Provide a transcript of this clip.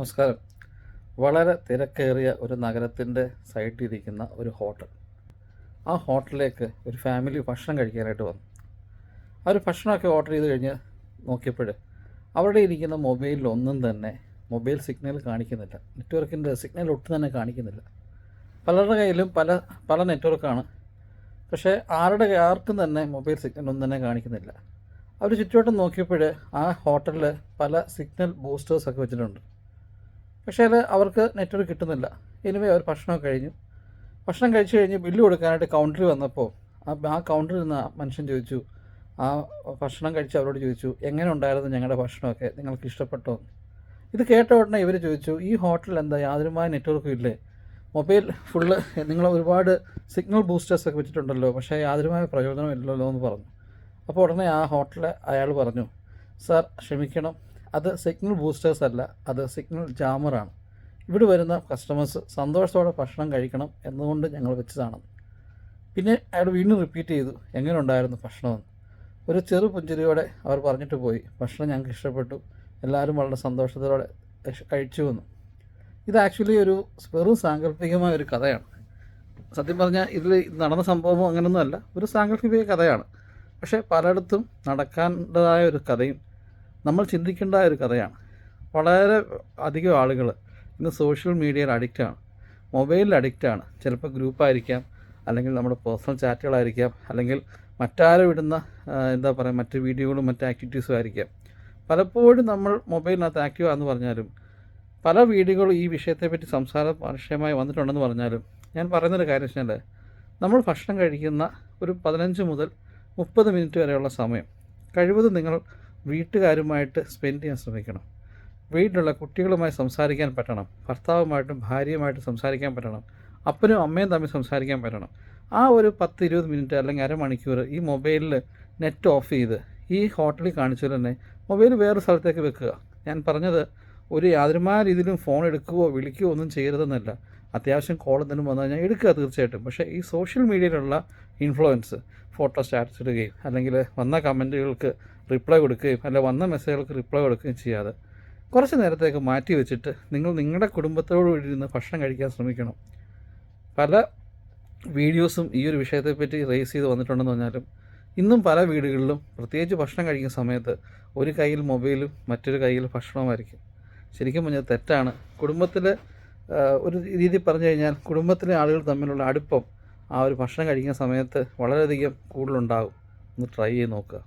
നമസ്കാരം. വളരെ തിരക്കേറിയ ഒരു നഗരത്തിന്റെ സൈഡിലിരിക്കുന്ന ഒരു ഹോട്ടൽ. ആ ഹോട്ടലിലേക്ക് ഒരു ഫാമിലി ഭക്ഷണം കഴിക്കാനായിട്ട് വന്നു. ആ ഒരു ഭക്ഷണമൊക്കെ ഓർഡർ ചെയ്ത് കഴിഞ്ഞ് നോക്കിയപ്പോൾ അവിടെ ഇരിക്കുന്ന മൊബൈലിലൊന്നും തന്നെ മൊബൈൽ സിഗ്നൽ കാണിക്കുന്നില്ല. നെറ്റ്വർക്കിന്റെ സിഗ്നൽ ഒട്ടും തന്നെ കാണിക്കുന്നില്ല. പലരുടെ കയ്യിലും പല പല നെറ്റ്വർക്കാണ്. പക്ഷേ ആരുടെ ആർക്കും തന്നെ മൊബൈൽ സിഗ്നൽ ഒന്നും തന്നെ കാണിക്കുന്നില്ല. അവർ ചുറ്റുവട്ടം നോക്കിയപ്പോൾ ആ ഹോട്ടലിൽ പല സിഗ്നൽ ബൂസ്റ്റേഴ്സൊക്കെ വെച്ചിട്ടുണ്ട്. പക്ഷേ അത് അവർക്ക് നെറ്റ്വർക്ക് കിട്ടുന്നില്ല. ഇനിമേ അവർ ഭക്ഷണം കഴിഞ്ഞു. ഭക്ഷണം കഴിച്ചു കഴിഞ്ഞ് ബില്ല് കൊടുക്കാനായിട്ട് കൗണ്ടറിൽ വന്നപ്പോൾ ആ കൗണ്ടറിൽ നിന്ന് മനുഷ്യൻ ചോദിച്ചു ആ ഭക്ഷണം കഴിച്ച് അവരോട് ചോദിച്ചു എങ്ങനെ ഉണ്ടായിരുന്നു ഞങ്ങളുടെ ഭക്ഷണമൊക്കെ? നിങ്ങൾക്ക് ഇഷ്ടപ്പെട്ടോ? ഇത് കേട്ട ഉടനെ ഇവർ ചോദിച്ചു ഈ ഹോട്ടലിൽ എന്താ യാതൊരുമായ നെറ്റ്വർക്കും ഇല്ലേ? മൊബൈൽ ഫുള്ള് നിങ്ങൾ ഒരുപാട് സിഗ്നൽ ബൂസ്റ്റേഴ്സ് ഒക്കെ വെച്ചിട്ടുണ്ടല്ലോ പക്ഷേ യാതൊരുമായ പ്രയോജനമില്ലല്ലോ എന്ന് പറഞ്ഞു. അപ്പോൾ ഉടനെ ആ ഹോട്ടലിൽ അയാൾ പറഞ്ഞു സാർ ക്ഷമിക്കണം. അത് സിഗ്നൽ ബൂസ്റ്റേഴ്സ് അല്ല അത് സിഗ്നൽ ജാമറാണ് ഇവിടെ വരുന്ന കസ്റ്റമേഴ്സ് സന്തോഷത്തോടെ ഭക്ഷണം കഴിക്കണം എന്നുകൊണ്ട് ഞങ്ങൾ വെച്ചതാണ്. പിന്നെ അയാൾ വീണ്ടും റിപ്പീറ്റ് ചെയ്തു എങ്ങനെ ഉണ്ടായിരുന്നു ഭക്ഷണമെന്ന് ഒരു ചെറു പുഞ്ചിരിയോടെ അവർ പറഞ്ഞിട്ട് പോയി. ഭക്ഷണം ഞങ്ങൾക്ക് ഇഷ്ടപ്പെട്ടു. എല്ലാവരും വളരെ സന്തോഷത്തോടെ കഴിച്ചു എന്ന് ഇത് ആക്ച്വലി ഒരു വെറും സാങ്കല്പികമായ ഒരു കഥയാണ്. സത്യം പറഞ്ഞാൽ ഇതിൽ നടന്ന സംഭവമോ അങ്ങനെയൊന്നുമല്ല ഒരു സാങ്കല്പിക കഥയാണ്. പക്ഷേ പലയിടത്തും നടക്കേണ്ടതായ ഒരു കഥയും നമ്മൾ ചിന്തിക്കേണ്ട ഒരു കഥയാണ്. വളരെ അധികം ആളുകൾ ഇന്ന് സോഷ്യൽ മീഡിയയിൽ അഡിക്റ്റാണ് മൊബൈലിൽ അഡിക്റ്റാണ് ചിലപ്പോൾ ഗ്രൂപ്പായിരിക്കാം അല്ലെങ്കിൽ നമ്മുടെ പേഴ്സണൽ ചാറ്റുകളായിരിക്കാം അല്ലെങ്കിൽ മറ്റാരും ഇടുന്ന എന്താ പറയുക മറ്റ് വീഡിയോകളും മറ്റ് ആക്ടിവിറ്റീസും ആയിരിക്കാം. പലപ്പോഴും നമ്മൾ മൊബൈലിനകത്ത് ആക്റ്റീവ് ആണെന്ന് പറഞ്ഞാലും പല വീഡിയോകളും ഈ വിഷയത്തെപ്പറ്റി സംസാര വിഷയമായി വന്നിട്ടുണ്ടെന്ന് പറഞ്ഞാലും ഞാൻ പറയുന്നൊരു കാര്യം വെച്ചാൽ നമ്മൾ ഭക്ഷണം കഴിക്കുന്ന ഒരു പതിനഞ്ച് മുതൽ മുപ്പത് മിനിറ്റ് വരെയുള്ള സമയം കഴിവതും നിങ്ങൾ വീട്ടുകാരുമായിട്ട് സ്പെൻഡ് ചെയ്യാൻ ശ്രമിക്കണം. വീട്ടിലുള്ള കുട്ടികളുമായി സംസാരിക്കാൻ പറ്റണം. ഭർത്താവുമായിട്ടും ഭാര്യയുമായിട്ടും സംസാരിക്കാൻ പറ്റണം. അപ്പനും അമ്മയും തമ്മിൽ സംസാരിക്കാൻ പറ്റണം. ആ ഒരു പത്ത് ഇരുപത് മിനിറ്റ് അല്ലെങ്കിൽ അരമണിക്കൂർ ഈ മൊബൈലിൽ നെറ്റ് ഓഫ് ചെയ്ത് ഈ ഹോട്ടലിൽ കാണിച്ചു തന്നെ മൊബൈൽ വേറെ സ്ഥലത്തേക്ക് വെക്കുക. ഞാൻ പറഞ്ഞത് ഒരു യാതൊരുമായ രീതിയിലും ഫോൺ എടുക്കുകയോ വിളിക്കുകയോ ഒന്നും ചെയ്യരുതെന്നല്ല. അത്യാവശ്യം കോൾ എന്തെങ്കിലും വന്നു കഴിഞ്ഞാൽ എടുക്കുക തീർച്ചയായിട്ടും. പക്ഷേ ഈ സോഷ്യൽ മീഡിയയിലുള്ള ഇൻഫ്ലുവൻസ് ഫോട്ടോ സ്റ്റാറ്റസ് ഇടുകയും അല്ലെങ്കിൽ വന്ന കമന്റുകൾക്ക് റിപ്ലൈ കൊടുക്കുകയും അല്ല വന്ന മെസ്സേജുകൾക്ക് റിപ്ലൈ കൊടുക്കുകയും ചെയ്യാതെ കുറച്ച് നേരത്തേക്ക് മാറ്റി വെച്ചിട്ട് നിങ്ങൾ നിങ്ങളുടെ കുടുംബത്തോട് കൂടി ഇരുന്ന് ഭക്ഷണം കഴിക്കാൻ ശ്രമിക്കണം. പല വീഡിയോസും ഈ ഒരു വിഷയത്തെപ്പറ്റി റേസ് ചെയ്ത് വന്നിട്ടുണ്ടെന്ന് പറഞ്ഞാലും ഇന്നും പല വീടുകളിലും പ്രത്യേകിച്ച് ഭക്ഷണം കഴിക്കുന്ന സമയത്ത് ഒരു കയ്യിൽ മൊബൈലും മറ്റൊരു കയ്യിൽ ഭക്ഷണവുമായിരിക്കും. ശരിക്കും പറഞ്ഞാൽ തെറ്റാണ്. കുടുംബത്തിലെ ഒരു രീതി പറഞ്ഞു കഴിഞ്ഞാൽ കുടുംബത്തിലെ ആളുകൾ തമ്മിലുള്ള അടുപ്പം ആ ഒരു ഭക്ഷണം കഴിക്കുന്ന സമയത്ത് വളരെയധികം കൂടുതലുണ്ടാകും. ഒന്ന് ട്രൈ ചെയ്ത് നോക്കുക.